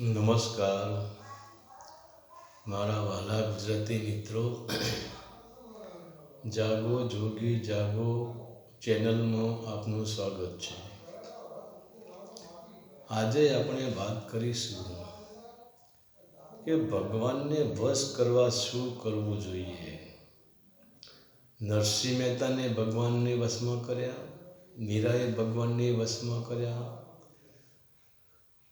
નમસ્કાર. મારા વાલા ગુજરાતી મિત્રો, જાગો, જોગી, જાગો ચેનલમાં આપનું સ્વાગત છે. આજે આપણે વાત કરીશું કે ભગવાનને વશ કરવા શું કરવું જોઈએ? નરસિંહ મહેતાને ભગવાનને વશમાં કર્યા? મીરાએ ભગવાનને વશમાં કર્યા?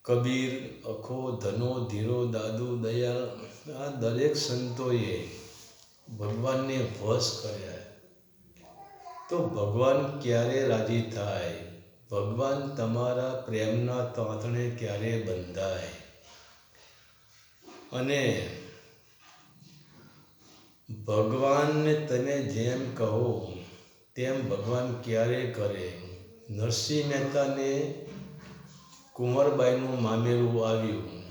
કબીર, અખો, ધનો, ધીરો, દાદુ, દયાળ, આ દરેક સંતોએ ભગવાનને વશ કર્યા. તો ભગવાન ક્યારે રાજી થાય? ભગવાન તમારા પ્રેમના તાંતણે ક્યારે બંધાય? અને ભગવાનને તમે જેમ કહો, તેમ ભગવાન ક્યારે કરે? નરસિંહ મહેતાને કુંવરબાઈનું મામેરું આવ્યું.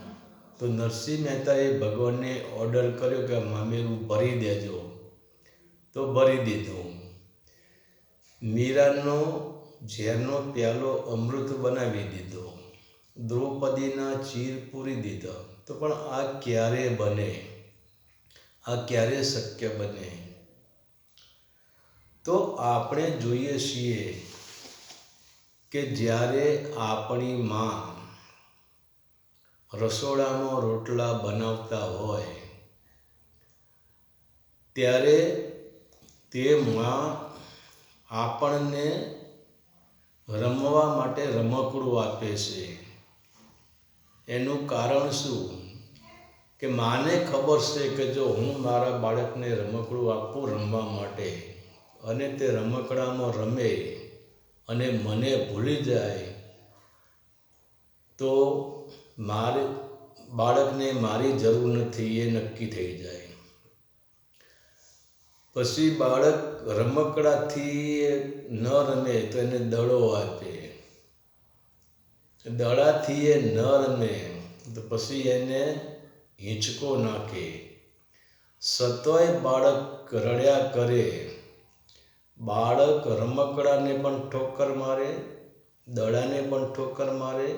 તો નરસિંહ મહેતાએ ભગવાનને ઓર્ડર કર્યો કે મામેરું ભરી દેજો. તો ભરી દીધું. મીરાનો ઝેરનો પ્યાલો અમૃત બનાવી દીધો. દ્રૌપદીના ચીર પૂરી દીધો. તો પણ આ ક્યારે બને? આ ક્યારે શક્ય બને? તો આપણે જોઈએ છીએ કે જ્યારે આપણી માં રસોડામાં રોટલા બનાવતા હોય, ત્યારે તે માં આપણને રમવા માટે રમકડું આપે છે. એનું કારણ શું? કે માને ખબર છે કે જો હું મારા બાળકને રમકડું આપું રમવા માટે અને તે રમકડામાં રમે અને મને ભૂલી જાય તો મારે બાળકને મારી જરૂર નથી, એ નક્કી થઈ જાય. પછી બાળક રમકડાથી ન રમે તો એને દડો આપે. દડાથી એ ન રમે તો પછી એને હિંચકો નાખે. સતોય બાળક રડ્યા કરે. બાળક રમકડાને પણ ઠોકર મારે, દડાને પણ ઠોકર મારે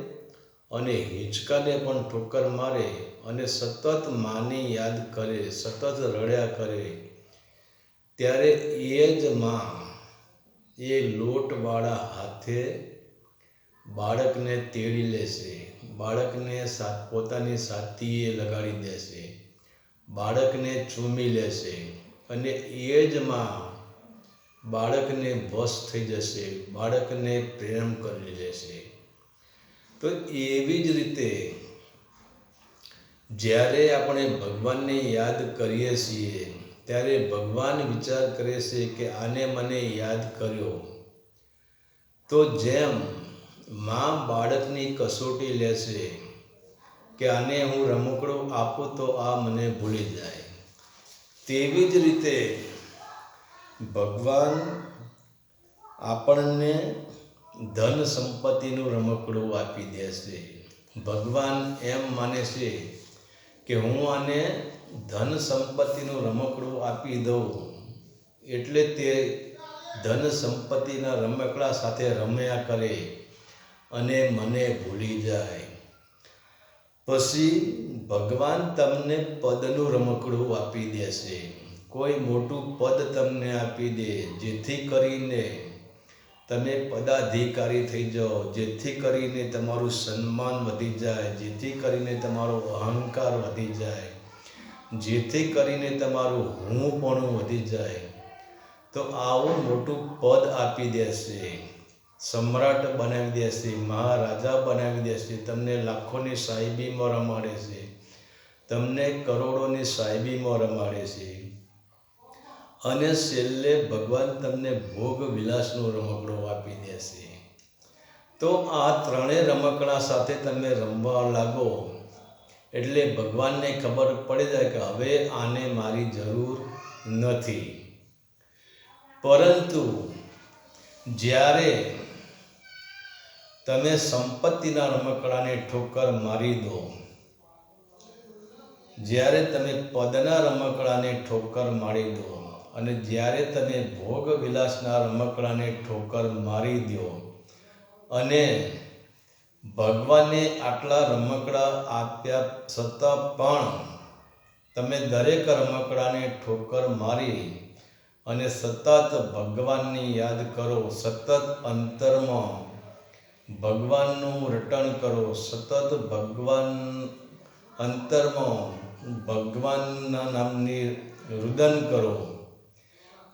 અને હિંચકાને પણ ઠોકર મારે અને સતત માની યાદ કરે, સતત રડ્યા કરે. ત્યારે એ જ માં, એ લોટવાળા હાથે બાળકને તેડી લેશે. બાળકને સાથ પોતાની સાથીએ લગાડી દેશે. બાળકને ચૂમી લેશે. અને એ જ માં બાળકને વશ થઈ જશે, બાળકને પ્રેમ કરી લેશે. તો એવી જ રીતે જ્યારે આપણે ભગવાનને યાદ કરીએ છીએ, ત્યારે ભગવાન વિચાર કરે છે કે આને મને યાદ કર્યો. તો જેમ મા બાળકની કસોટી લેશે કે આને હું રમકડો આપું તો આ મને ભૂલી જાય. તેવી જ રીતે ભગવાન આપણને ધન સંપત્તિનું રમકડું આપી દેશે ભગવાન એમ માને છે કે હું આને ધન સંપત્તિનું રમકડું આપી દઉં એટલે તે ધન સંપત્તિના રમકડા સાથે રમ્યા કરે અને મને ભૂલી જાય. પછી ભગવાન તમને પદનું રમકડું આપી દેશે કોઈ મોટું પદ તમને આપી દે, જેથી કરીને તમે પદાધિકારી થઈ જાઓ, જેથી કરીને તમારું સન્માન વધી જાય, જેથી કરીને તમારો અહંકાર વધી જાય, જેથી કરીને તમારું હું પણ વધી જાય. તો આવું મોટું પદ આપી દેશે, સમ્રાટ બનાવી દેશે, મહારાજા બનાવી દેશે, તમને લાખોની સાહેબીમાં રમાડે છે, તમને કરોડોની સાહેબીમાં રમાડે છે. અને છેલ્લે ભગવાન તમને ભોગ વિલાસનું રમકડું આપી દેશે તો આ ત્રણેય રમકડા સાથે તમે રમવા લાગો. એટલે ભગવાનને ખબર પડી જાય કે હવે આને મારી જરૂર નથી. પરંતુ જ્યારે તમે સંપત્તિના રમકડાને ઠોકર મારી દો, જ્યારે તમે પદના રમકડાને ઠોકર મારી દો અને જ્યારે તમે ભોગ વિલાસના રમકડાને ઠોકર મારી દો અને ભગવાને આટલા રમકડા આપ્યા છતાં પણ તમે દરેક રમકડાને ઠોકર મારી અને સતત ભગવાનની યાદ કરો, સતત અંતરમાં ભગવાનનું રટણ કરો, સતત ભગવાન અંતરમાં ભગવાનના નામની રુદન કરો.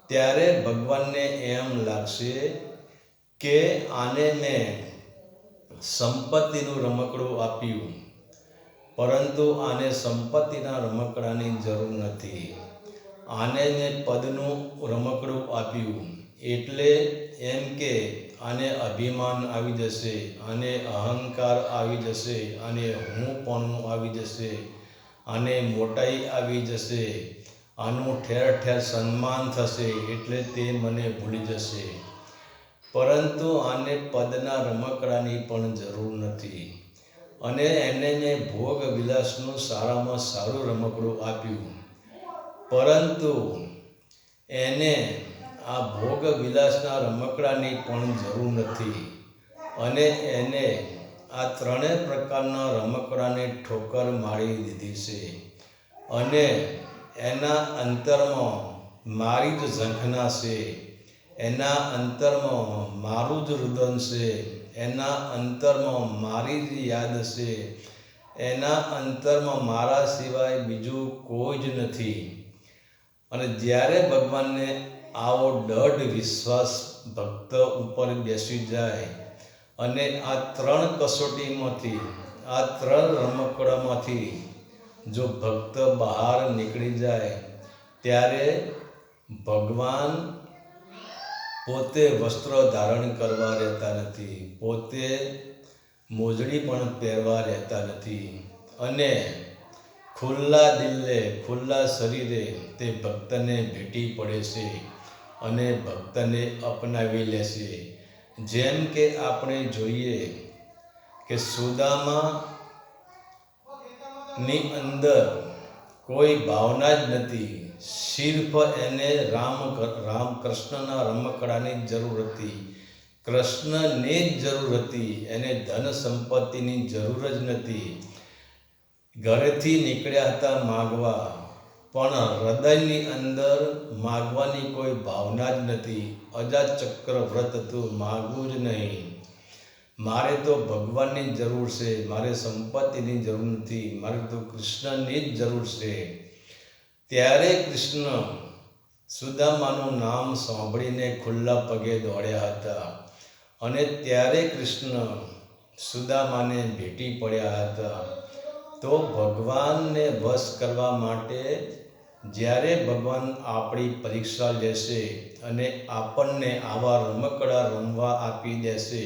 ત્યારે ભગવાનને એમ લાગશે કે આને મેં સંપત્તિનું રમકડું આપ્યું, પરંતુ આને સંપત્તિના રમકડાની જરૂર નથી. આને મેં પદનું રમકડું આપ્યું એટલે એમ કે આને અભિમાન આવી જશે આને અહંકાર આવી જશે આને હું પણ આવી જશે આને મોટાઈ આવી જશે. આનું ઠેર ઠેર સન્માન થશે એટલે તે મને ભૂલી જશે. પરંતુ આને પદના રમકડાની પણ જરૂર નથી. અને એને મેં ભોગ વિલાસનું સારામાં સારું રમકડું આપ્યું. પરંતુ એને આ ભોગ વિલાસના રમકડાની પણ જરૂર નથી. અને એને આ ત્રણેય પ્રકારના રમકડાને ઠોકર મારી દીધી છે. અને એના અંતરમાં મારી જ ઝંખના છે, એના અંતરમાં મારું જ રુદન છે, એના અંતરમાં મારી જ યાદ છે, એના અંતરમાં મારા સિવાય બીજું કોઈ જ નથી. અને જ્યારે ભગવાનને આવો દઢ વિશ્વાસ ભક્ત ઉપર બેસી જાય અને આ ત્રણ કસોટીમાંથી, આ ત્રણ રમકડામાંથી જો ભક્ત બહાર નીકળી જાય, ત્યારે ભગવાન પોતે વસ્ત્ર ધારણ કરવા રહેતા નથી, પોતે મોજડી પણ પહેરવા રહેતા નથી અને ખુલ્લા દિલે, ખુલ્લા શરીરે તે ભક્તને ભેટી પડે છે અને ભક્તને અપનાવી લેશે જેમ કે આપણે જોઈએ કે સુદામા ની અંદર કોઈ ભાવના જ નથી. સિર્ફ એને રામ રામ કૃષ્ણના રમકડાની જરૂર હતી. કૃષ્ણને જ જરૂર હતી. એને ધન સંપત્તિની જરૂર જ નથી. ઘરેથી નીકળ્યા હતા માગવા. પણ હૃદયની અંદર માગવાની કોઈ ભાવના જ નથી. અજાત ચક્ર વ્રત હતું માગવું જ નહીં. મારે તો ભગવાનની જરૂર છે, મારે સંપત્તિની જરૂર નથી, મારે તો કૃષ્ણની જ જરૂર છે. ત્યારે કૃષ્ણ સુદામાનું નામ સાંભળીને ખુલ્લા પગે દોડ્યા હતા અને ત્યારે કૃષ્ણ સુદામાને ભેટી પડ્યા હતા. તો ભગવાનને વશ કરવા માટે જ્યારે ભગવાન આપણી પરીક્ષા લેશે અને આપણને આવા રમકડા રમવા આપી દેશે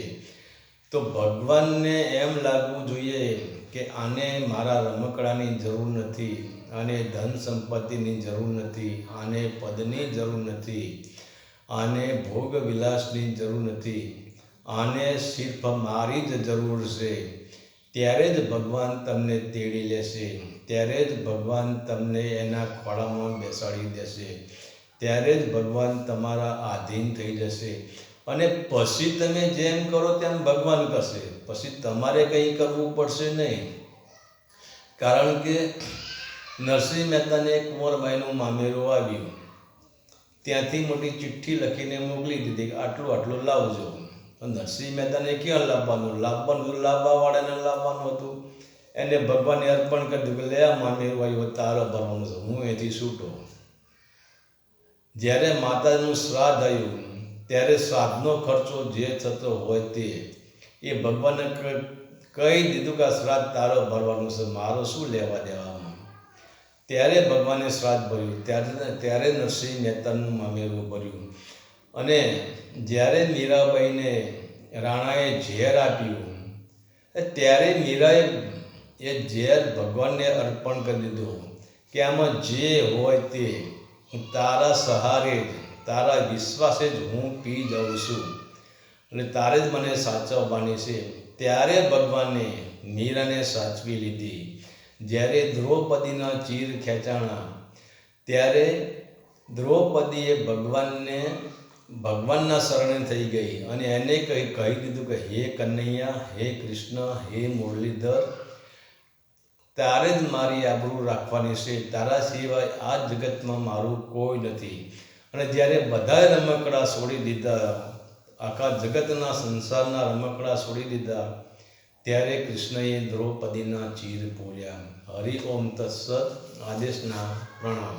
તો ભગવાનને એમ લાગવું જોઈએ કે આને મારા રમકડાની જરૂર નથી, આને ધન સંપત્તિની જરૂર નથી, આને પદની જરૂર નથી, આને ભોગ વિલાસની જરૂર નથી, આને સિર્ફ મારી જ જરૂર છે. ત્યારે જ ભગવાન તમને તેડી લેશે, ત્યારે જ ભગવાન તમને એના ખોળામાં બેસાડી દેશે, ત્યારે જ ભગવાન તમારા આધીન થઈ જશે. અને પછી તમે જેમ કરો તેમ ભગવાન કરશે. પછી તમારે કંઈ કરવું પડશે નહીં. કારણ કે નરસિંહ મહેતાને કુંવરબાઈનું મામેરું આવ્યું. ત્યાંથી મોટી ચિઠ્ઠી લખીને મોકલી દીધી કે આટલું આટલું લાવજો. નરસિંહ મહેતાને ક્યાં લાવવાનું? લાવવાનું લાવવાવાળાને લાવવાનું હતું. એને ભગવાને અર્પણ કરી દીધું કે લે મામેરું આવ્યું, તારો ભરવાનું છે, હું એથી છૂટો. જ્યારે માતાનું શ્રાદ્ધ આવ્યું ત્યારે શ્રાદ્ધનો ખર્ચો જે થતો હોય તે, એ ભગવાને કહી દીધું કે શ્રાદ્ધ તારો ભરવાનો છે, મારો શું લેવા દેવામાં? ત્યારે ભગવાને શ્રાદ્ધ ભર્યું. ત્યારે ત્યારે નરસિંહ મહેતાનું મામેરું ભર્યું. અને જ્યારે મીરાબાઈને રાણાએ ઝેર આપ્યું, ત્યારે મીરાએ એ ઝેર ભગવાનને અર્પણ કરી દીધું કે આમાં જે હોય તે તારા સહારે જ તારા વિશ્વાસે જ હું પી જાઉં છું. અને તારે જ મને સાચવવાની છે. ત્યારે ભગવાને મીરાને સાચવી લીધી. જ્યારે દ્રૌપદીના ચીર ખેંચાણા, ત્યારે દ્રૌપદીએ ભગવાનને, ભગવાનના શરણે થઈ ગઈ અને એને કહી કહી દીધું કે, હે કનૈયા, હે કૃષ્ણ, હે મુરલીધર, તારે જ મારી આબરૂ રાખવાની છે. તારા સિવાય આ જગતમાં મારું કોઈ નથી. અને જ્યારે બધાએ રમકડા છોડી દીધા, આખા જગતના સંસારના રમકડા છોડી દીધા, ત્યારે કૃષ્ણએ દ્રૌપદીના ચીર પૂર્યા હરિ ઓમ તત્સત આદેશના પ્રણામ.